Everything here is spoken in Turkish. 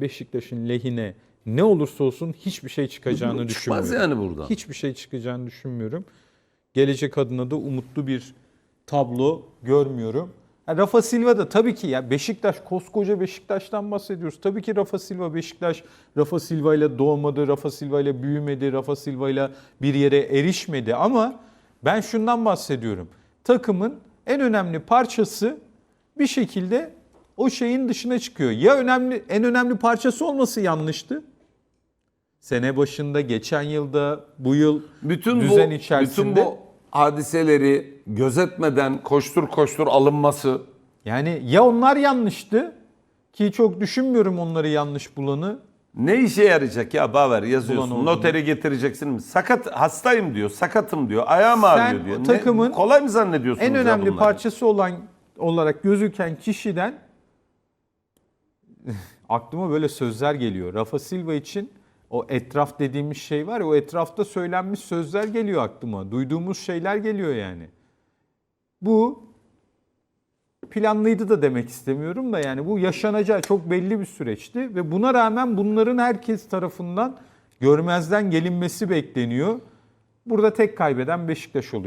Beşiktaş'ın lehine ne olursa olsun hiçbir şey çıkacağını Çıkmaz düşünmüyorum. yani buradan. Hiçbir şey çıkacağını düşünmüyorum. Gelecek adına da umutlu bir tablo görmüyorum. Rafa Silva da tabii ki ya Beşiktaş koskoca Beşiktaş'tan bahsediyoruz. Tabii ki Rafa Silva Beşiktaş Rafa Silva ile doğmadı, Rafa Silva ile büyümedi, Rafa Silva ile bir yere erişmedi ama ben şundan bahsediyorum. Takımın en önemli parçası bir şekilde o şeyin dışına çıkıyor. Ya önemli en önemli parçası olması yanlıştı. Sene başında, geçen yılda, bu yıl Bütün düzen bu, içerisinde. bütün bu hadiseleri gözetmeden koştur koştur alınması Yani ya onlar yanlıştı ki çok düşünmüyorum onları yanlış bulanı. ne işe yarayacak ya Baver yazıyorsun. Noteri getireceksin mi? Sakat hastayım diyor, sakatım diyor, ayağım Sen ağrıyor diyor. Ne- takımın kolay mı zannediyorsunuz En önemli parçası olan olarak gözüken kişiden aklıma böyle sözler geliyor. Rafa Silva için o etraf dediğimiz şey var ya o etrafta söylenmiş sözler geliyor aklıma. Duyduğumuz şeyler geliyor yani. Bu planlıydı da demek istemiyorum da yani bu yaşanacağı çok belli bir süreçti ve buna rağmen bunların herkes tarafından görmezden gelinmesi bekleniyor. Burada tek kaybeden Beşiktaş oluyor.